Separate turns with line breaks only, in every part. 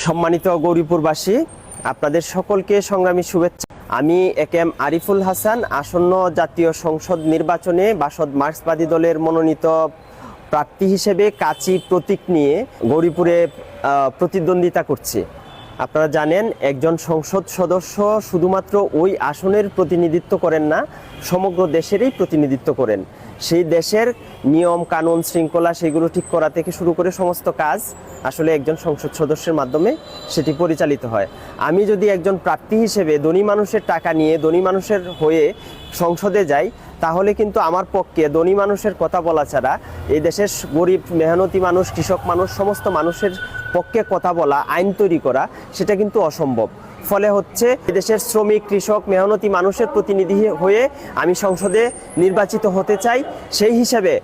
সম্মানিত গৌরীপুরবাসী, আপনাদের সকলকে সংগ্রামী শুভেচ্ছা। আমি একে এম আরিফুল হাসান, আসন্ন জাতীয় সংসদ নির্বাচনে বাসদ মার্ক্সবাদী দলের মনোনীত প্রার্থী হিসেবে কাচি প্রতীক নিয়ে গৌরীপুরে প্রতিদ্বন্দ্বিতা করছি। আপনারা জানেন, একজন সংসদ সদস্য শুধুমাত্র ওই আসনের প্রতিনিধিত্ব করেন না, সমগ্র দেশেরই প্রতিনিধিত্ব করেন। সেই দেশের নিয়ম, কানুন, শৃঙ্খলা সেগুলো ঠিক করা থেকে শুরু করে সমস্ত কাজ আসলে একজন সংসদ সদস্যের মাধ্যমে সেটি পরিচালিত হয়। আমি যদি একজন প্রার্থী হিসেবে ধনী মানুষের টাকা নিয়ে, ধনী মানুষের হয়ে সংসদে যাই তাহলে কিন্তু আমার পক্ষে ধনী মানুষের কথা বলা ছাড়া এই দেশের গরিব, মেহনতি মানুষ, কৃষক মানুষ, সমস্ত মানুষের পক্ষে কথা বলা, আইন তৈরি করা, সেটা কিন্তু অসম্ভব। ফলে হচ্ছে দেশের শ্রমিক, কৃষক, মেহনতি মানুষের প্রতিনিধি হয়ে আমি সংসদে নির্বাচিত হতে চাই। সেই হিসাবে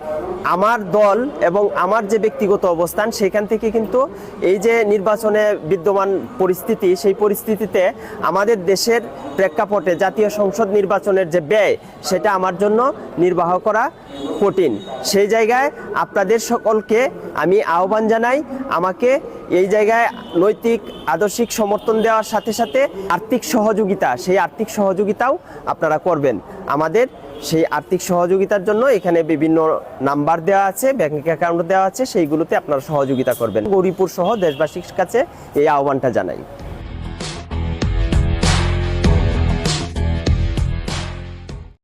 আমার দল এবং আমার যে ব্যক্তিগত অবস্থান, সেখান থেকে কিন্তু এই যে নির্বাচনে বিদ্যমান পরিস্থিতি, সেই পরিস্থিতিতে আমাদের দেশের প্রেক্ষাপটে জাতীয় সংসদ নির্বাচনের যে ব্যয়, সেটা আমার জন্য নির্বাহ করা কঠিন। সেই জায়গায় আপনাদের সকলকে আমি আহ্বান জানাই, আমাকে এই জায়গায় নৈতিক, আদর্শিক সমর্থন দেওয়ার সাথে সাথে আর্থিক সহযোগিতা, সেই আর্থিক সহযোগিতাও আপনারা করবেন। আমাদের সেই আর্থিক সহযোগিতার জন্য এখানে বিভিন্ন নাম্বার দেওয়া আছে, ব্যাংক অ্যাকাউন্ট দেওয়া আছে, সেইগুলোতে আপনারা সহযোগিতা করবেন। গৌরীপুর সহ দেশবাসীর কাছে এই আহ্বানটা জানাই।